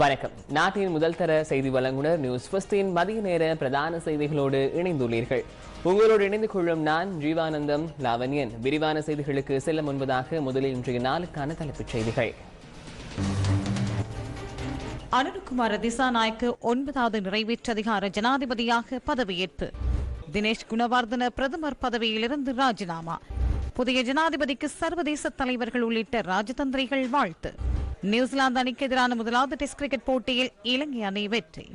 வணக்கம். நாட்டின் முதல் தர செய்தி வழங்குனர் நியூஸ் ஃபர்ஸ்டின் மதிய நேர பிரதான செய்திகளோடு இணைந்துள்ளீர்கள். உங்களோடு இணைந்து கொள்ளும் நான் ஜீவானந்தம் லாவண்யன். விரிவான செய்திகளுக்கு செல்ல முன்பதாக முதலில் இன்றைய நாளுக்கான தலைப்புச் செய்திகள். அருண்குமார் திசாநாயக்கு ஒன்பதாவது நிறைவேற்றதிகார ஜனாதிபதியாக பதவியேற்பு. தினேஷ் குணவர்தன பிரதமர் பதவியிலிருந்து ராஜினாமா. புதிய ஜனாதிபதிக்கு சர்வதேச தலைவர்கள் உள்ளிட்ட ராஜதந்திரிகள் வாழ்த்து. நியூசிலாந்து அணிக்கு எதிரான முதலாவது டெஸ்ட் கிரிக்கெட் போட்டியில் இலங்கை அணி வெற்றி.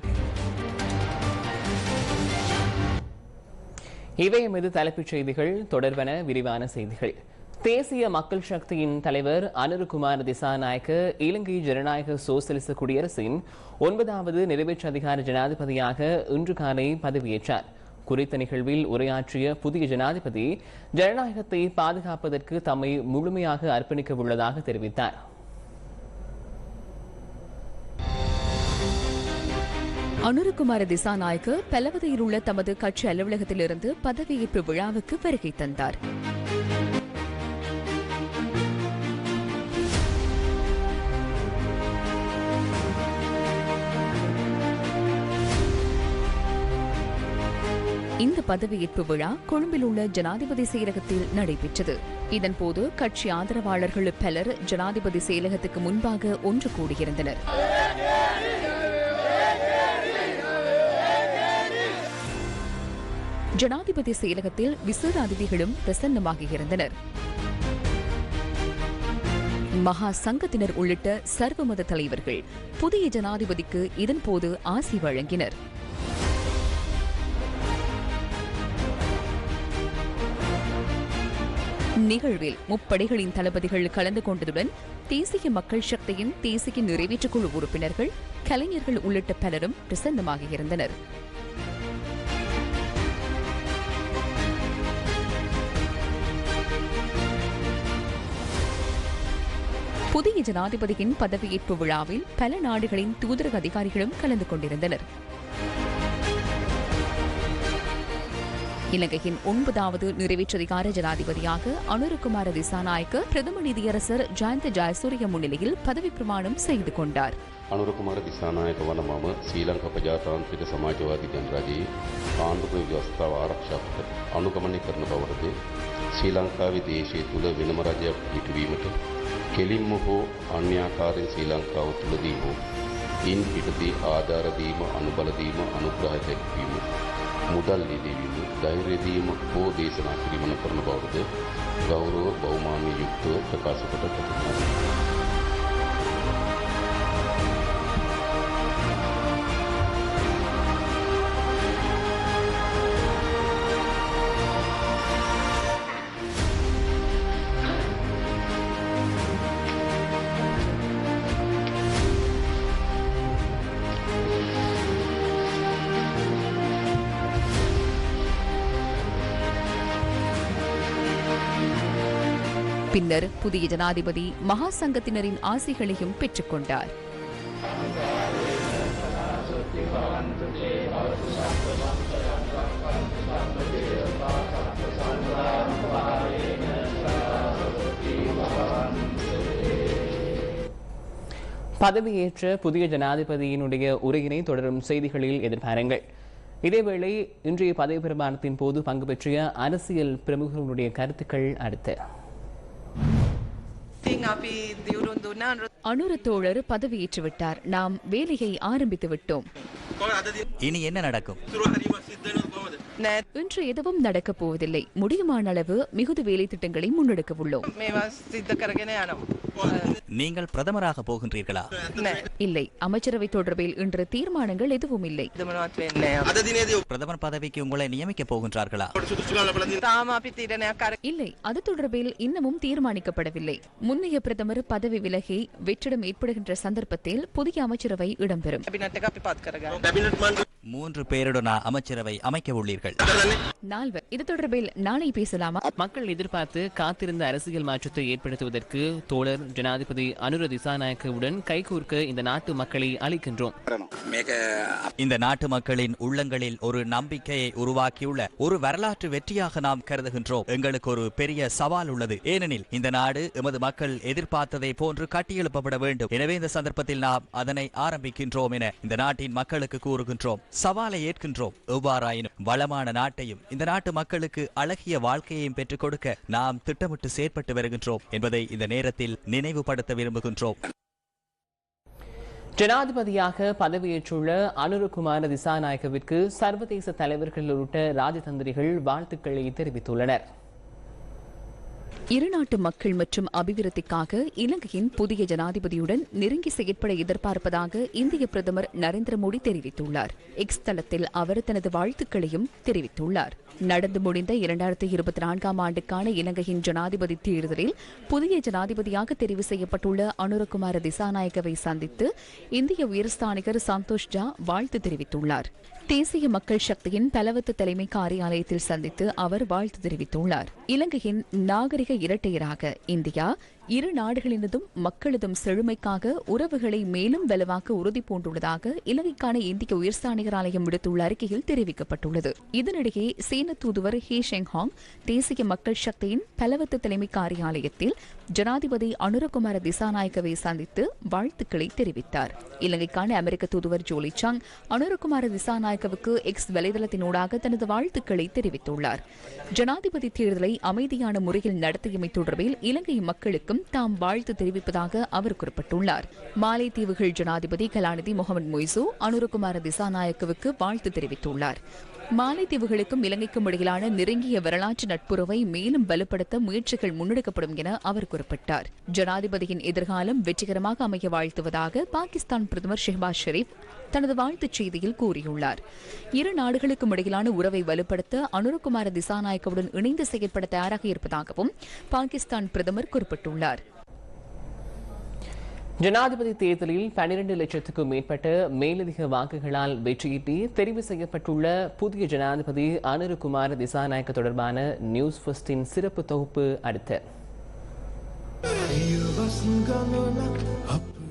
இவையும் இது தலைப்புச் செய்திகள். தொடர்பன விரிவான செய்திகள். தேசிய மக்கள் சக்தியின் தலைவர் அனுருகுமார் திசாநாயக்க இலங்கை ஜனநாயக சோசலிச குடியரசின் ஒன்பதாவது நிறைவேற்று அதிகார ஜனாதிபதியாக இன்று காலை பதவியேற்றார். குறித்த நிகழ்வில் உரையாற்றிய புதிய ஜனாதிபதி ஜனநாயகத்தை பாதுகாப்பதற்கு தம்மை முழுமையாக அர்ப்பணிக்க உள்ளதாக தெரிவித்தார். அனுரகுமார திசாநாயக்கு பெலவதையில் உள்ள தமது கட்சி அலுவலகத்திலிருந்து பதவியேற்பு விழாவுக்கு வருகை தந்தார். இந்த பதவியேற்பு விழா கொழும்பில் உள்ள ஜனாதிபதி செயலகத்தில் நடைபெற்றது. இதன்போது கட்சி ஆதரவாளர்கள் பலர் ஜனாதிபதி செயலகத்துக்கு முன்பாக ஒன்று கூடியிருந்தனர். ஜனாதிபதி செயலகத்தில் விசேட அதிதிகளும் பிரசன்னமாகியிருந்தனர். மகா சங்கத்தினர் உள்ளிட்ட சர்வமத தலைவர்கள் புதிய ஜனாதிபதிக்கு இதன்போது ஆசி வழங்கினர். நிகழ்வில் முப்படைகளின் தளபதிகள் கலந்து கொண்டதுடன் தேசிய மக்கள் சக்தியின் தேசிய நிறைவேற்றுக் குழு உறுப்பினர்கள் கலைஞர்கள் உள்ளிட்ட பலரும் பிரசன்னமாக இருந்தனர் புதிய ஜனாதிபதியின் பதவியேற்பு விழாவில் பல நாடுகளின் தூதரக அதிகாரிகளும் கலந்து கொண்டிருந்தனர் இலங்கையின் ஒன்பதாவது நிறைவேற்றதிகார ஜனாதிபதியாக அனுருகுமார திசாநாயக்க பிரதம நீதியரசர் ஜயந்த ஜயசூரிய முன்னிலையில் பதவி பிரமாணம் செய்து கொண்டார் අනුරකුමාර දිසානායක වන මම ශ්‍රී ලංකා ප්‍රජාතාන්ත්‍රික සමාජවාදී ජනරජයේ ආණ්ඩුක්‍රම ව්‍යවස්ථාව ආරක්ෂාවට අනුගමනය කරන බවටද ශ්‍රී ලංකාවේ දේශය තුළ වෙනම රජයක් පිටවීමට කෙලින්ම හෝ අන්‍යාකාරයෙන් ශ්‍රී ලංකාව තුළදී හෝ ඉන් පිටදී ආධාර දීම අනුබල දීම අනුග්‍රහ දැක්වීම මුදල් ලිදවීම ධෛර්ය දීම හෝ දේශනා කිරීම කරන බවටද ගෞරව බෞමාන්‍ය යුක්තව ප්‍රකාශ කොට කටයුතු பின்னர் புதிய ஜனாதிபதி மகா சங்கத்தினரின் ஆசிகளையும் பதவியேற்ற புதிய ஜனாதிபதியினுடைய உரையினை தொடரும் செய்திகளில் எதிர்பாருங்கள். இதேவேளை இன்றைய பதவி பிரமாணத்தின் போது பங்கு பெற்ற அரசியல் பிரமுகர்களுடைய கருத்துக்கள் அடுத்து. அனுர தோழர் பதவியேற்று விட்டார் நாம் வேலையை ஆரம்பித்து விட்டோம் இனி என்ன நடக்கும்? இன்று எதுவும் நடக்க போவதில்லை. முடியுமான அளவு மிகுதி வேலை திட்டங்களை முன்னெடுக்க உள்ளோம். நீங்கள் பிரதமராக போகின்றீர்களா? இல்லை. அமைச்சரவை தொடர்பில் இன்று தீர்மானங்கள் எதுவும் இல்லை. பிரதமர் பதவிக்கு உங்களை நியமிக்க போகின்றார்களா? இல்லை. அது தொடர்பில் இன்னமும் தீர்மானிக்கப்படவில்லை. முன்னைய பிரதமர் பதவி விலகி வெற்றிடம் ஏற்படுகின்ற சந்தர்ப்பத்தில் புதிய அமைச்சரவை இடம்பெறும். மூன்று பேருடனான அமைச்சரவை அமைக்க உள்ளீர்கள். நால்வர் இது தொடர்பில் நாளை பேசலாமா? மக்கள் எதிர்பார்த்து காத்திருந்த அரசியல் மாற்றத்தை ஏற்படுத்துவதற்கு தோழர் ஜனாதிபதி அனுர திசாநாயக்கவுடன் கைகோர்க்க இந்த நாட்டு மக்களை அளிக்கின்றோம் இந்த நாட்டு மக்களின் உள்ளங்களில் ஒரு நம்பிக்கையை உருவாக்கியுள்ள ஒரு வரலாற்று வெற்றியாக நாம் கருதுகின்றோம். எங்களுக்கு ஒரு பெரிய சவால் உள்ளது. ஏனெனில் இந்த நாடு எமது மக்கள் எதிர்பார்த்ததை போன்று கட்டியெழுப்பப்பட வேண்டும். எனவே இந்த சந்தர்ப்பத்தில் நாம் அதனை ஆரம்பிக்கின்றோம் என இந்த நாட்டின் மக்களுக்கு கூறுகின்றோம். சவாலை ஏற்கின்றோம். எவ்வாறாயினும் வளமான நாட்டையும் இந்த நாட்டு மக்களுக்கு அழகிய வாழ்க்கையையும் பெற்றுக் கொடுக்க நாம் திட்டமிட்டு செயற்பட்டு வருகின்றோம் என்பதை இந்த நேரத்தில் நினைவுபடுத்த விரும்புகின்றோம். ஜனாதிபதியாக பதவியேற்றுள்ள அனுரகுமார திசாநாயகவிற்கு சர்வதேச தலைவர்கள் உள்ளிட்ட ராஜதந்திரிகள் வாழ்த்துக்களை தெரிவித்துள்ளனர். இரு நாட்டு மக்கள் மற்றும் அபிவிருத்திக்காக இலங்கையின் புதிய ஜனாதிபதியுடன் நெருங்கி செயற்பட எதிர்பார்ப்பதாக இந்திய பிரதமர் நரேந்திர மோடி தெரிவித்துள்ளார். எக்ஸ் தளத்தில் அவர் தனது வாழ்த்துக்களையும் தெரிவித்துள்ளார். நடந்து முடிந்த இரண்டாயிரத்தி இருபத்தி நான்காம் ஆண்டுக்கான இலங்கையின் ஜனாதிபதி தேர்தலில் புதிய ஜனாதிபதியாக தெரிவு செய்யப்பட்டுள்ள அனுரகுமார திசாநாயகவை சந்தித்து இந்திய உயர்ஸ்தானிகர் சந்தோஷ் ஜா வாழ்த்து தெரிவித்துள்ளார். தேசிய மக்கள் சக்தியின் பலவத்து தலைமை காரியாலயத்தில் சந்தித்து அவர் வாழ்த்து தெரிவித்துள்ளார். இலங்கையின் நாகரிக இரட்டையராக இந்தியா இரு நாடுகளினதும் மக்களதும் செழுமைக்காக உறவுகளை மேலும் வலுவாக்க உறுதி பூண்டுள்ளதாக இலங்கைக்கான இந்திய உயர்ஸ்தானிகர் ஆலயம் விடுத்துள்ள அறிக்கையில் தெரிவிக்கப்பட்டுள்ளது. இதனிடையே சீன தூதுவர் ஹே ஷெங்ஹாங் தேசிய மக்கள் சக்தியின் பலவத்து தலைமை காரியாலயத்தில் ஜனாதிபதி அனுரகுமார திசாநாயக்கவை சந்தித்து வாழ்த்துக்களை தெரிவித்தார். இலங்கைக்கான அமெரிக்க தூதுவர் ஜோலி சாங் அனுரகுமார திசாநாயக்கவுக்கு எக்ஸ் வலைதளத்தினூடாக தனது வாழ்த்துக்களை தெரிவித்துள்ளார். ஜனாதிபதி தேர்தலை அமைதியான முறையில் நடத்தியமை தொடர்பில் இலங்கை மக்களுக்கும் தாம் வாழ்த்து தெரிவிப்பதாக அவர் குறிப்பிட்டுள்ளார். மாலைத்தீவுகள் ஜனாதிபதி கலாநிதி முகமது மொய்சு அனுரகுமார திசாநாயக்கவுக்கு வாழ்த்து தெரிவித்துள்ளார். மாலைத்தீவுகளுக்கும் இலங்கைக்கும் இடையிலான நெருங்கிய வரலாற்று நட்புறவை மேலும் வலுப்படுத்த முயற்சிகள் முன்னெடுக்கப்படும் என அவர் குறிப்பிட்டார். ஜனாதிபதியின் எதிர்காலம் வெற்றிகரமாக அமைய வாழ்த்துவதாக பாகிஸ்தான் பிரதமர் ஷெஹ்பாஸ் ஷெரீப் தனது வாழ்த்துச் செய்தியில் கூறியுள்ளார். இரு நாடுகளுக்கும் இடையிலான உறவை வலுப்படுத்த அனுரகுமார திசாநாயக்கவுடன் இணைந்து செயற்பட தயாராக இருப்பதாகவும் பாகிஸ்தான் பிரதமர் குறிப்பிட்டுள்ளார். ஜனாதிபதி தேர்தலில் பனிரெண்டு லட்சத்துக்கும் மேற்பட்ட மேலதிக வாக்குகளால் வெற்றியீட்டி தெரிவு செய்யப்பட்டுள்ள புதிய ஜனாதிபதி அனுருகுமார் திசாநாயக்க தொடர்பான நியூஸ் ஃபர்ஸ்டின் சிறப்பு தொகுப்பு அடுத்த.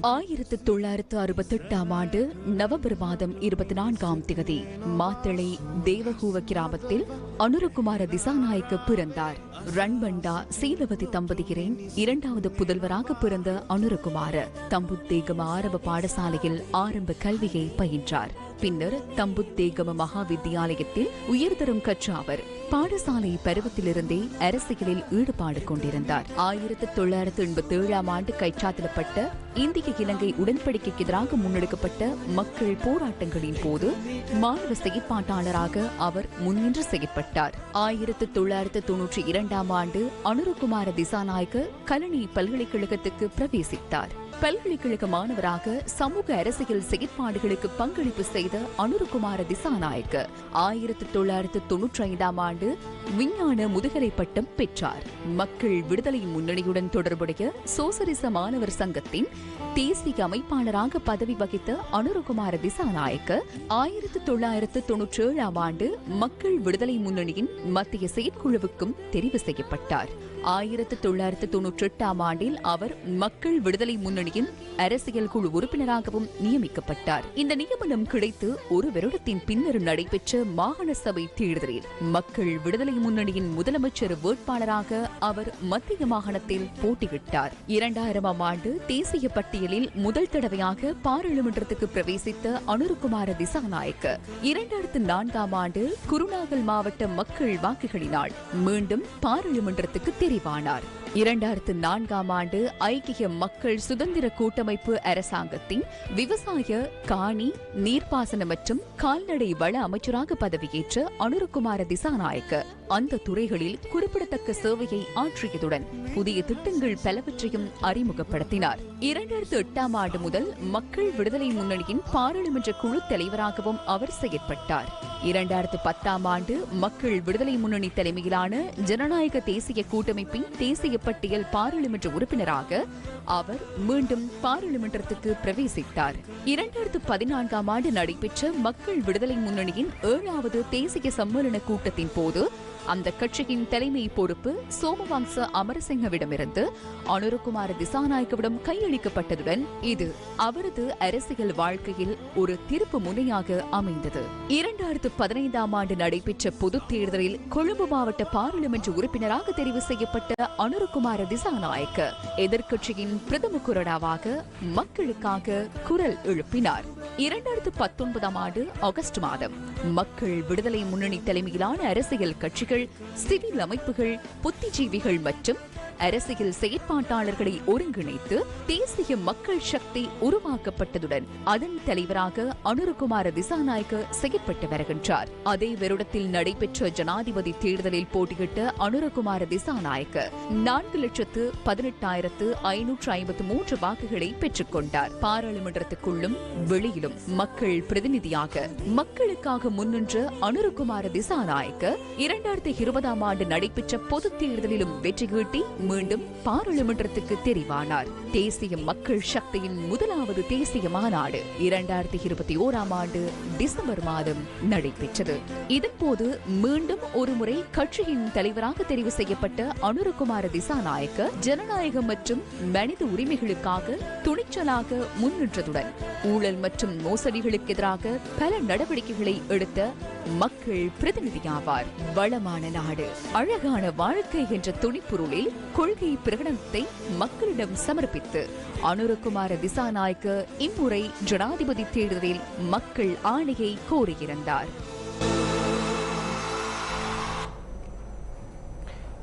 ஆயிரத்து தொள்ளாயிரத்து அறுபத்தெட்டாம் ஆண்டு நவம்பர் மாதம் இருபத்தி நான்காம் திகதி மாத்தளை தேவகூவ கிராமத்தில் அனுரகுமார திசாநாயக்க பிறந்தார். ரன்பண்டா சீலவதி தம்பதியரின் இரண்டாவது புதல்வராக பிறந்த அனுரகுமார தம்புத்தேகம ஆரம்ப பாடசாலையில் ஆரம்ப கல்வியை பயின்றார். பின்னர் தம்புத்தேகம மகா வித்தியாலயத்தில் உயர்தரம் கற்ற அவர் பாடசாலை பருவத்திலிருந்தே அரசியலில் ஈடுபாடு கொண்டிருந்தார். ஆயிரத்து தொள்ளாயிரத்து எண்பத்தி ஏழாம் ஆண்டு கைச்சாத்திடப்பட்ட இந்திய இலங்கை உடன்படிக்கைக்கு எதிராக முன்னெடுக்கப்பட்ட மக்கள் போராட்டங்களின் போது மாணவ செயற்பாட்டாளராக அவர் முன்னின்று செயற்பட்டார். ஆயிரத்து தொள்ளாயிரத்து தொன்னூற்றி இரண்டாம் ஆண்டு அனுருகுமார திசாநாயக்க கலனி பல்கலைக்கழகத்துக்கு பிரவேசித்தார். பல்கலைக்கழக மாணவராக சமூக அரசியல் செயற்பாடுகளுக்கு பங்களிப்பு செய்த அனுருகுமார திசாநாயக்க ஆயிரத்து தொள்ளாயிரத்து தொன்னூற்றி ஐந்தாம் ஆண்டு விஞ்ஞான முதுகலை பட்டம் பெற்றார். மக்கள் விடுதலை முன்னணியுடன் தொடர்புடைய சோசலிச மாணவர் சங்கத்தின் தேசிய அமைப்பாளராக பதவி வகித்த அனுரகுமார திசாநாயக்க ஆயிரத்து தொள்ளாயிரத்து தொன்னூற்றி ஏழாம் ஆண்டு மக்கள் விடுதலை முன்னணியின் மத்திய செயற்குழுவுக்கும் தெரிவு செய்யப்பட்டார். ஆயிரத்து தொள்ளாயிரத்து தொன்னூற்றி எட்டாம் ஆண்டில் அவர் மக்கள் விடுதலை முன்னணியின் அரசியல் குழு உறுப்பினராகவும் நியமிக்கப்பட்டார். இந்த நியமனம் கிடைத்து ஒரு வருடத்தின் பின்னர் நடைபெற்ற மாகாண சபை தேர்தலில் மக்கள் விடுதலை முன்னணியின் முதலமைச்சர் வேட்பாளராக அவர் மத்திய மாகாணத்தில் போட்டியிட்டார். இரண்டாயிரமாம் ஆண்டு தேசிய பட்டியலில் முதல் தடவையாக பாராளுமன்றத்துக்கு பிரவேசித்த அனுருகுமார திசாநாயக்க இரண்டாயிரத்து நான்காம் ஆண்டு குருநாகல் மாவட்ட மக்கள் வாக்குகளினால் மீண்டும் பாராளுமன்றத்துக்கு தெரிவானார் இரண்டாயிரத்து நான்காம் ஆண்டு ஐக்கிய மக்கள் சுதந்திர கூட்டமைப்பு அரசாங்கத்தின் விவசாய காணி நீர்ப்பாசன மற்றும் கால்நடை வள அமைச்சராக பதவியேற்ற அனுருகுமார திசாநாயக்க அந்த துறைகளில் குறிப்பிடத்தக்க சேவையை ஆற்றியதுடன் புதிய திட்டங்கள் பலவற்றையும் அறிமுகப்படுத்தினார். இரண்டாயிரத்து எட்டாம் ஆண்டு முதல் மக்கள் விடுதலை முன்னணியின் பாராளுமன்ற குழு தலைவராகவும் அவர் செயற்பட்டார். இரண்டாயிரத்து பத்தாம் ஆண்டு மக்கள் விடுதலை முன்னணி தலைமையிலான ஜனநாயக தேசிய கூட்டமைப்பின் தேசிய பட்டியல் பாராளுமன்ற உறுப்பினராக அவர் மீண்டும் பாராளுமன்றத்துக்கு பிரவேசித்தார். இரண்டாயிரத்து பதினான்காம் ஆண்டு நடைபெற்ற மக்கள் விடுதலை முன்னணியின் ஏழாவது தேசிய சம்மேளன கூட்டத்தின் போது அந்த கட்சியின் தலைமை பொறுப்பு சோமவம்ச அமரசிங்கவிடமிருந்து அனுரகுமார திசாநாயக்கவிடம் கையளிக்கப்பட்டதுடன் இது அவரது அரசியல் வாழ்க்கையில் ஒரு திருப்பு முனையாக அமைந்தது. இரண்டாயிரத்து பதினைந்தாம் ஆண்டு நடைபெற்ற பொதுத் தேர்தலில் கொழும்பு மாவட்ட பாராளுமன்ற உறுப்பினராக தெரிவு செய்யப்பட்ட அனுரகுமார திசாநாயக்க எதிர்க்கட்சியின் பிரதம குரடாவாக மக்களுக்காக குரல் எழுப்பினார். இரண்டாயிரத்து பத்தொன்பதாம் ஆண்டு ஆகஸ்ட் மாதம் மக்கள் விடுதலை முன்னணி தலைமையிலான அரசியல் கட்சிகள் சிவில் அமைப்புகள் புத்திஜீவிகள் மற்றும் அரசியல் செயற்பாட்டாளர்களை ஒருங்கிணைத்து தேசிய மக்கள் சக்தி உருவாக்கப்பட்டதுடன் அதன் தலைவராக அனுருகுமார திசாநாயக்க செயற்பட்டு வருகின்றார். அதே வருடத்தில் நடைபெற்ற ஜனாதிபதி தேர்தலில் போட்டியிட்ட அனுரகுமார திசாநாயக்க நான்கு லட்சத்து பதினெட்டாயிரத்து ஐநூற்று ஐம்பத்து மூன்று வாக்குகளை பெற்றுக் கொண்டார். பாராளுமன்றத்துக்குள்ளும் வெளியிலும் மக்கள் பிரதிநிதியாக மக்களுக்காக முன்னின்ற அனுருகுமார திசாநாயக்க இரண்டாயிரத்தி இருபதாம் ஆண்டு நடைபெற்ற பொதுத் தேர்தலிலும் வெற்றி ஈட்டி மீண்டும் பாராளுமன்றத்துக்கு தெரிவானார். தேசிய மக்கள் சக்தியின் முதலாவது தேசிய மாநாடு இரண்டாயிரத்தி இருபத்தி ஓராம் ஆண்டு டிசம்பர் மாதம் நடைபெற்றது. இதன்போது மீண்டும் ஒருமுறை கட்சியின் தலைவராக தெரிவு செய்யப்பட்ட அனுரகுமார திசாநாயக்க ஜனநாயகம் மற்றும் மனித உரிமைகளுக்காக துணிச்சலாக முன்னின்றதுடன் ஊழல் மற்றும் மோசடிகளுக்கு எதிராக பல நடவடிக்கைகளை எடுத்த மக்கள் பிரதிநிதியாவார். வளமான நாடு அழகான வாழ்க்கை என்ற துணிப்பொருளில் கொள்கை பிரகடனத்தை மக்களிடம் சமர்ப்பித்து அனுரகுமார திசாநாயக்க இம்முறை ஜனாதிபதி தேர்தலில் மக்கள் ஆணையை கோரியிருந்தார்.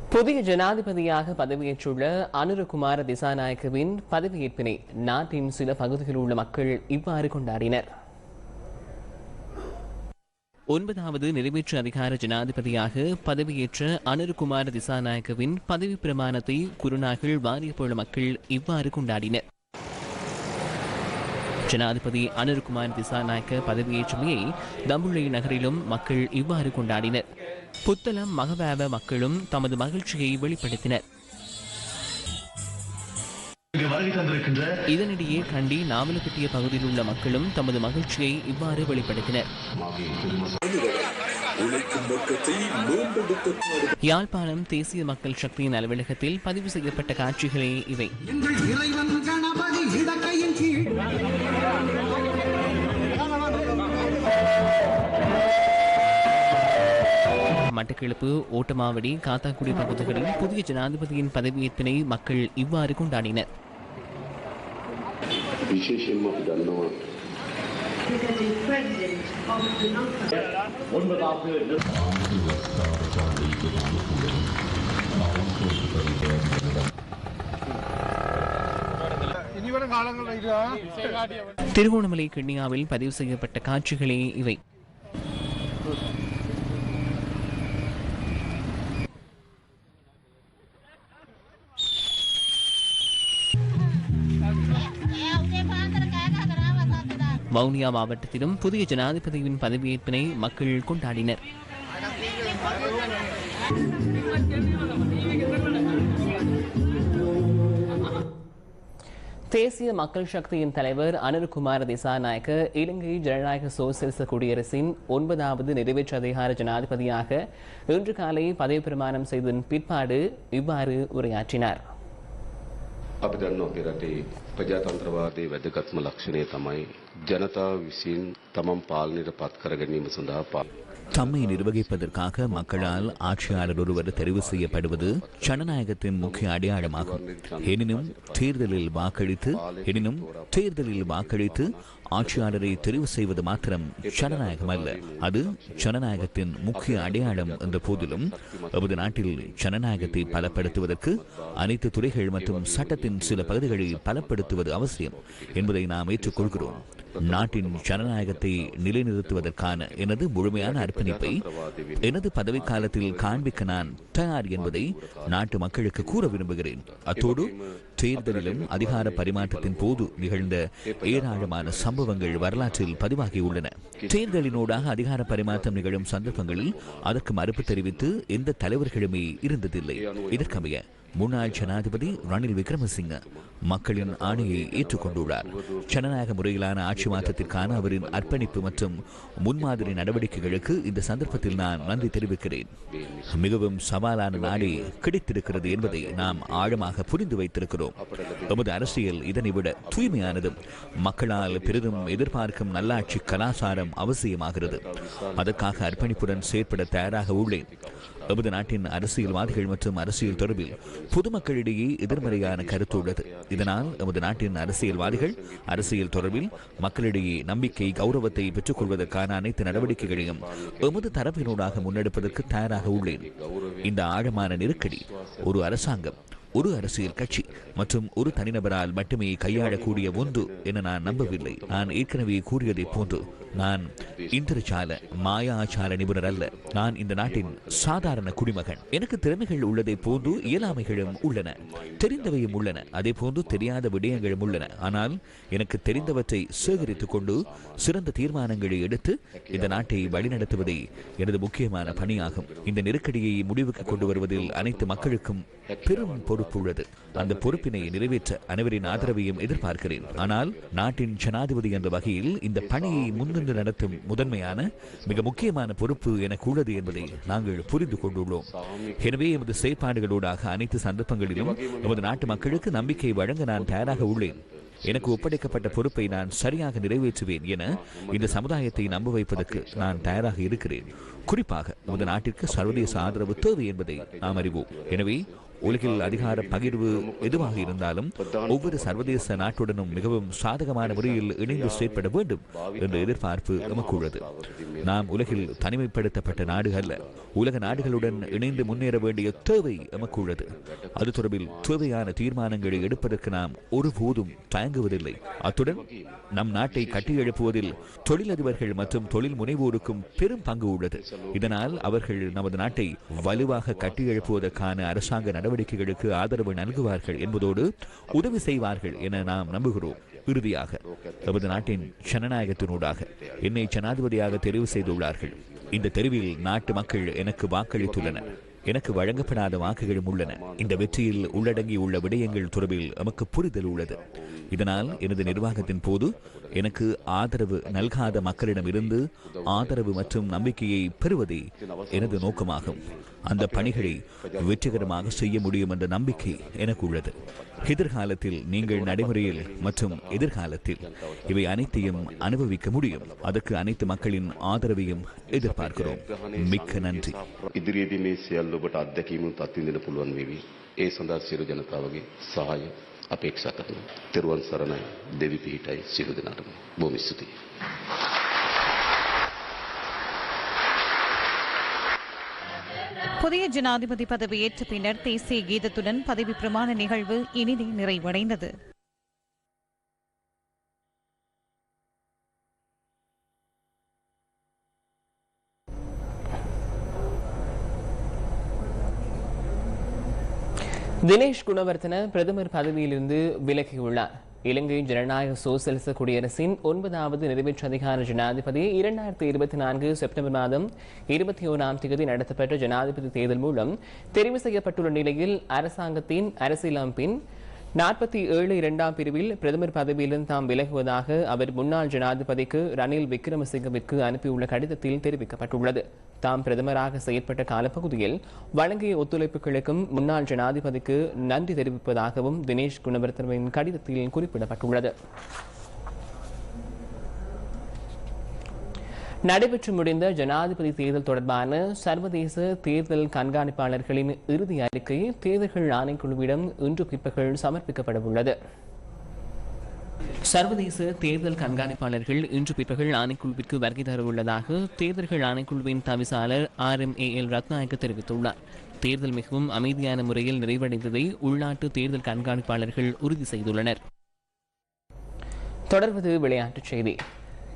புதிய ஜனாதிபதியாக பதவியேற்றுள்ள அனுரகுமார திசாநாயக்கவின் பதவியேற்பினை நாட்டின் சில பகுதிகளில் உள்ள மக்கள் இவ்வாறு கொண்டாடினர். ஒன்பதாவது நிறைவேற்று அதிகார ஜனாதிபதியாக பதவியேற்ற அனுருகுமார திசாநாயக்கவின் பதவி பிரமாணத்தை குருநாகல் வாரியப்போல மக்கள் இவ்வாறு கொண்டாடினர். ஜனாதிபதி அனுருகுமார் திசாநாயக்க பதவியேற்றுமையை தம்புள்ளை நகரிலும் மக்கள் இவ்வாறு கொண்டாடினர். புத்தளம் மகவேவ மக்களும் தமது மகிழ்ச்சியை வெளிப்படுத்தினர். இதனிடையே கண்டி நாவலப்பட்டிய பகுதியில் உள்ள மக்களும் தமது மகிழ்ச்சியை இவ்வாறு வெளிப்படுத்தினர். யாழ்ப்பாணம் தேசிய மக்கள் சக்தியின் அலுவலகத்தில் பதிவு செய்யப்பட்ட காட்சிகளே இவை. மட்டக்களப்பு ஓட்டமாவடி காத்தாக்குடி பகுதிகளில் புதிய ஜனாதிபதியின் பதவியேற்பினை மக்கள் இவ்வாறு கொண்டாடினர். திருகோணமலை கிண்ணியாவில் பதிவு செய்யப்பட்ட காட்சிகளே இவை. வவுனியா மாவட்டத்திலும் புதிய ஜனாதிபதியின் பதவியேற்பினை மக்கள் கொண்டாடினர். தேசிய மக்கள் சக்தியின் தலைவர் அனுர்குமார் திசாநாயக்க இலங்கை ஜனநாயக சோசியலிச குடியரசின் ஒன்பதாவது நிறைவேற்று அதிகார ஜனாதிபதியாக இன்று காலை பதவி பிரமாணம் செய்ததன் பிற்பாடு இவ்வாறு உரையாற்றினார். අපි දන්න අපේ රටේ ප්‍රජාතන්ත්‍රවාදයේ වැදගත්ම ලක්ෂණය තමයි ජනතාව විසින් තමන් පාලනයට පත් කර ගැනීම සඳහා පා தம்மை நிர்வகிப்பதற்காக மக்களால் ஆட்சியாளர் ஒருவர் தெரிவு செய்யப்படுவது ஜனநாயகத்தின் முக்கிய அடையாளமாகும். எனினும் தேர்தலில் வாக்களித்து எனினும் தேர்தலில் வாக்களித்து ஆட்சியாளரை தெரிவு செய்வது மாத்திரம் ஜனநாயகம் அல்ல அது ஜனநாயகத்தின் முக்கிய அடையாளம் என்ற போதிலும் எமது நாட்டில் ஜனநாயகத்தை பலப்படுத்துவதற்கு அனைத்து துறைகள் மற்றும் சட்டத்தின் சில பகுதிகளை பலப்படுத்துவது அவசியம் என்பதை நாம் ஏற்றுக்கொள்கிறோம். நாட்டின் ஜனநாயகத்தை நிலைநிறுத்துவதற்கான எனது முழுமையான அர்ப்பணிப்பை எனது பதவி காலத்தில் காண்பிக்க நான் தயார் என்பதை நாட்டு மக்களுக்கு கூற விரும்புகிறேன். அத்தோடு தேர்தலிலும் அதிகார பரிமாற்றத்தின் போது நிகழ்ந்த ஏராளமான சம்பவங்கள் வரலாற்றில் பதிவாகியுள்ளன தேர்தலினூடாக அதிகார பரிமாற்றம் நிகழும் சந்தர்ப்பங்களில் அதற்கு மறுப்பு தெரிவித்து எந்த தலைவர்களுமே இருந்ததில்லை. இதற்கமைய முன்னாள் ஜனாதிபதி ரணில் விக்ரமசிங்க மக்களின் ஆணையை ஏற்றுக்கொண்டுள்ளார். ஜனநாயக முறையிலான ஆட்சி மாற்றத்திற்கான அவரின் அர்ப்பணிப்பு மற்றும் முன்மாதிரி நடவடிக்கைகளுக்கு இந்த சந்தர்ப்பத்தில் நான் நன்றி தெரிவிக்கிறேன். மிகவும் சவாலான நாடே கிடைத்திருக்கிறது என்பதை நாம் ஆழமாக புரிந்து வைத்திருக்கிறோம். எமது அரசியல் இதனை விட தூய்மையானதும் மக்களால் பெரிதும் எதிர்பார்க்கும் நல்லாட்சி கலாச்சாரம் அவசியமாகிறது. அதற்காக அர்ப்பணிப்புடன் செயற்பட தயாராக உள்ளேன். எமது நாட்டின் அரசியல்வாதிகள் மற்றும் அரசியல் தொடர்பில் பொதுமக்களிடையே எதிர்மறையான கருத்து உள்ளது. இதனால் எமது நாட்டின் அரசியல்வாதிகள் அரசியல் தொடர்பில் மக்களிடையே நம்பிக்கை கௌரவத்தை பெற்றுக் கொள்வதற்கான அனைத்து நடவடிக்கைகளையும் எமது தரப்பினூடாக முன்னெடுப்பதற்கு தயாராக உள்ளேன். இந்த ஆழமான நெருக்கடி ஒரு அரசாங்கம் ஒரு அரசியல் கட்சி மற்றும் ஒரு தனிநபரால் மட்டுமே கையாளக்கூடிய ஒன்று என நான் நம்பவில்லை. நான் ஏற்கனவே கூறியதைப் போன்று நான் இந்திரஜால மாயாச்சார நிபுணர் அல்ல. நான் இந்த நாட்டின் சாதாரண குடிமகன். எனக்கு திறமைகள் உள்ளதை போன்று இயலாமைகளும் உள்ளன. தெரிந்தவையும் உள்ளன. அதே போன்று தெரியாத விடயங்களும் உள்ளன. ஆனால் எனக்கு தெரிந்தவற்றை சேகரித்துக் கொண்டு சிறந்த தீர்மானங்களை எடுத்து இந்த நாட்டை வழிநடத்துவதே எனது முக்கியமான பணியாகும். இந்த நெருக்கடியை முடிவுக்கு கொண்டு வருவதில் அனைத்து மக்களுக்கும் பெரும் பொறுப்பு உள்ளது. அந்த பொறுப்பினை நிறைவேற்ற அனைவரின் ஆதரவையும் எதிர்பார்க்கிறேன். ஆனால் நாட்டின் ஜனாதிபதி என்ற வகையில் இந்த பணியை முன்னின்று நடத்தும் முதன்மையான மிக முக்கியமான பொறுப்பு எனக்கு உள்ளது என்பதை நாங்கள் புரிந்து கொண்டுள்ளோம். எனவே எமது செயற்பாடுகளூடாக அனைத்து சந்தர்ப்பங்களிலும் எமது நாட்டு மக்களுக்கு நம்பிக்கை வழங்க நான் தயாராக உள்ளேன். எனக்கு ஒப்படைக்கப்பட்ட பொறுப்பை நான் சரியாக நிறைவேற்றுவேன் என இந்த சமுதாயத்தை நம்ப வைப்பதற்கு நான் தயாராக இருக்கிறேன். குறிப்பாக நமது நாட்டிற்கு சர்வதேச ஆதரவு தேவை என்பதை நாம் அறிவோம். எனவே உலகில் அதிகார பகிர்வு எதுவாக இருந்தாலும் ஒவ்வொரு சர்வதேச நாட்டுடனும் மிகவும் சாதகமான முறையில் இணைந்து செயற்பட வேண்டும் என்ற எதிர்பார்ப்பு நமக்கு உள்ளது நாம் உலகில் தனிமைப்படுத்தப்பட்ட நாடு அல்ல உலக நாடுகளுடன் இணைந்து முன்னேற வேண்டிய தேவை நமக்கு உள்ளது அது தொடர்பில் தேவையான தீர்மானங்களை எடுப்பதற்கு நாம் ஒருபோதும் தயங்குவதில்லை. அத்துடன் நம் நாட்டை கட்டியெழுப்புவதில் தொழிலதிபர்கள் மற்றும் தொழில் முனைவோருக்கும் பெரும் பங்கு உள்ளது. இதனால் அவர்கள் நமது நாட்டை வலுவாக கட்டியெழுப்புவதற்கான அரசாங்க நடவடிக்கை நடவடிக்கைகளுக்கு ஆதரவு நல்குவார்கள் என்பதோடு உதவி செய்வார்கள் என நாம் நம்புகிறோம். இறுதியாக நமது நாட்டின் ஜனநாயகத்தினூடாக என்னை ஜனாதிபதியாக தெரிவு செய்துள்ளார்கள். இந்த தெருவில் நாட்டு மக்கள் எனக்கு வாக்களித்துள்ளனர் எனக்கு வழங்கப்படாத வாக்குகளும் உள்ளன. இந்த வெற்றியில் உள்ளடங்கியுள்ள விடயங்கள் தொடர்பில் நமக்கு புரிதல் உள்ளது. இதனால் எனது நிர்வாகத்தின் போது எனக்கு ஆதரவு நல்காத மக்களிடமிருந்து ஆதரவு மற்றும் நம்பிக்கையை பெறுவதே எனது நோக்கமாகும். அந்த பணிகளை வெற்றிகரமாக செய்ய முடியும் என்ற நம்பிக்கை எனக்கு உள்ளது எதிர்காலத்தில் நீங்கள் நடைமுறையில் மற்றும் எதிர்காலத்தில் இவை அனைத்தையும் அனுபவிக்க முடியும் அதற்கு அனைத்து மக்களின் ஆதரவையும் எதிர்பார்க்கிறோம் மிக்க நன்றி ඉදිරියේදී මේ සියල්ල ඔබට අත්දැකීමුත් අත්විඳින්න පුළුවන් වේවි. ඒ සඳහා සියලු ජනතාවගේ සහාය අපේක්ෂා කරනවා. තෙරුවන් සරණයි දෙවි පිහිටයි සියලු දෙනාටම. බොහොම ස්තුතියි. புதிய ஜனாதிபதி பதவியேற்ற பின்னர் தேசிய கீதத்துடன் பதவி பிரமாண நிகழ்வு இனிதே நிறைவடைந்தது. தினேஷ் குணவர்த்தன பிரதமர் பதவியிலிருந்து விலகியுள்ளார். இலங்கை ஜனநாயக சோசலிச குடியரசின் ஒன்பதாவது நிறைவேற்று அதிகார ஜனாதிபதி இரண்டாயிரத்தி இருபத்தி நான்கு செப்டம்பர் மாதம் இருபத்தி ஓராம் தேதி நடத்தப்பட்ட ஜனாதிபதி தேர்தல் மூலம் தெரிவு செய்யப்பட்டுள்ள நிலையில் அரசாங்கத்தின் அரசியலமைப்பின் நாற்பத்தி ஏழு இரண்டாம் பிரிவில் பிரதமர் பதவியிலிருந்து தாம் விலகுவதாக அவர் முன்னாள் ஜனாதிபதிக்கு ரணில் விக்ரமசிங்கவிற்கு அனுப்பியுள்ள கடிதத்தில் தெரிவிக்கப்பட்டுள்ளது. தாம் பிரதமராக செயற்பட்ட காலப்பகுதியில் வழங்கிய ஒத்துழைப்புகளுக்கும் முன்னாள் ஜனாதிபதிக்கு நன்றி தெரிவிப்பதாகவும் தினேஷ் குணவர்த்தனவின் கடிதத்தில் குறிப்பிடப்பட்டுள்ளது. நடைபெற்று முடிந்த ஜனாதிபதி தேர்தல் தொடர்பான சர்வதேச தேர்தல் கண்காணிப்பாளர்களின் இறுதி அறிக்கை தேர்தல்கள் ஆணைக்குழுவிடம் இன்று பிற்பகல் சமர்ப்பிக்கப்பட உள்ளது. சர்வதேச தேர்தல் கண்காணிப்பாளர்கள் இன்று பிற்பகல் ஆணைக்குழுவிற்கு வருகை தர உள்ளதாக தேர்தல்கள் ஆணைக்குழுவின் தவிசாளர் R M A L Rathnayake தெரிவித்துள்ளார். தேர்தல் மிகவும் அமைதியான முறையில் நிறைவடைந்ததை உள்நாட்டு தேர்தல் கண்காணிப்பாளர்கள் உறுதி செய்துள்ளனர். தொடர்வது விளையாட்டுச் செய்தி.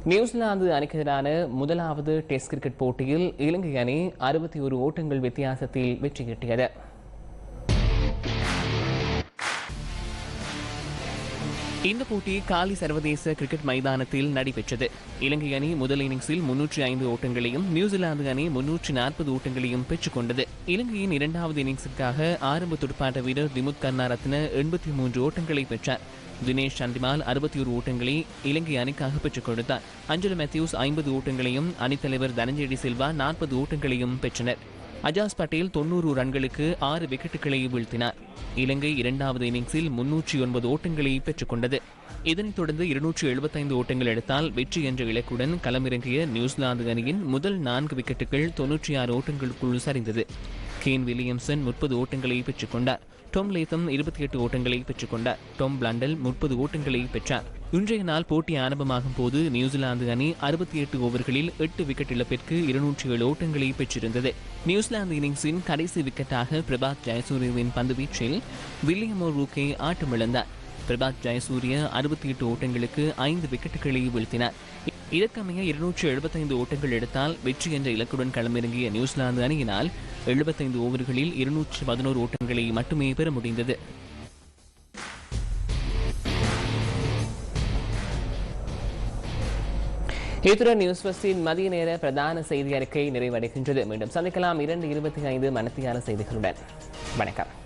நியூசிலாந்து அணிக்கு எதிரான முதலாவது டெஸ்ட் கிரிக்கெட் போட்டியில் இலங்கை அணி அறுபத்தி ஒரு ஓட்டங்கள் வித்தியாசத்தில் வெற்றி கிட்டியது இந்த போட்டி காலி சர்வதேச கிரிக்கெட் மைதானத்தில் நடைபெற்றது. இலங்கை அணி முதல் இன்னிங்ஸில் முன்னூற்றி ஐந்து ஓட்டங்களையும் நியூசிலாந்து அணி முன்னூற்றி நாற்பது ஓட்டங்களையும் பெற்றுக் கொண்டது. இலங்கையின் இரண்டாவது இன்னிங்ஸுக்காக ஆரம்ப துடுப்பாட்ட வீரர் திமுத் கர்ணாரத்ன எண்பத்தி மூன்று ஓட்டங்களை பெற்றார். தினேஷ் சந்திமால் அறுபத்தி ஒரு ஓட்டங்களை இலங்கை அணிக்காக பெற்றுக் கொடுத்தார். அஞ்சலி மேத்யூஸ் ஐம்பது ஓட்டங்களையும் அணித்தலைவர் தனஞ்செடி சில்வா நாற்பது ஓட்டங்களையும் பெற்றனர். அஜாஸ் பட்டேல் தொண்ணூறு ரன்களுக்கு ஆறு விக்கெட்டுகளை வீழ்த்தினார். இலங்கை இரண்டாவது இன்னிங்ஸில் முன்னூற்றி ஒன்பது ஓட்டங்களை பெற்றுக் கொண்டது. இதனைத் தொடர்ந்து இருநூற்றி எழுபத்தைந்து ஓட்டங்கள் எடுத்தால் வெற்றி என்ற இலக்குடன் களமிறங்கிய நியூசிலாந்து அணியின் முதல் நான்கு விக்கெட்டுகள் தொன்னூற்றி ஆறு ஓட்டங்களுக்குள் சரிந்தது. கேன் வில்லியம்சன் முப்பது ஓட்டங்களை பெற்றுக் கொண்டார். டொம் லேத்தம் இருபத்தி எட்டு ஓட்டங்களை பெற்றுக் கொண்டார் டொம் பிளண்டல் முப்பது ஓட்டங்களை பெற்றார். இன்றைய நாள் போட்டி ஆரம்பமாகும் போது நியூசிலாந்து அணி அறுபத்தி எட்டு ஓவர்களில் எட்டு விக்கெட் இழப்பிற்கு இருநூற்றி ஏழு ஓட்டங்களை பெற்றிருந்தது. நியூசிலாந்து இன்னிங்ஸின் கடைசி விக்கெட்டாக பிரபாத் ஜெயசூரியவின் பந்துவீச்சில் வில்லியம் ரூகே ஆட்டமிழந்தார். பிரபாத் ஜெயசூரிய அறுபத்தி எட்டு ஓட்டங்களுக்கு ஐந்து விக்கெட்டுகளை வீழ்த்தினார். இதற்கமைய இருநூற்றி எழுபத்தைந்து ஓட்டங்கள் எடுத்தால் வெற்றி என்ற இலக்குடன் களமிறங்கிய நியூசிலாந்து அணியினால் எழுபத்தைந்து ஓவர்களில் இருநூற்றி பதினோரு ஓட்டங்களை மட்டுமே பெற முடிந்தது. இத்துடன் நியூஸ் பஸ்டின் மதிய நேர பிரதான செய்தி அறிக்கை நிறைவடைகின்றது. மீண்டும் சந்திக்கலாம் இரண்டு இருபத்தி ஐந்து மனத்தியான செய்திகளுடன். வணக்கம்.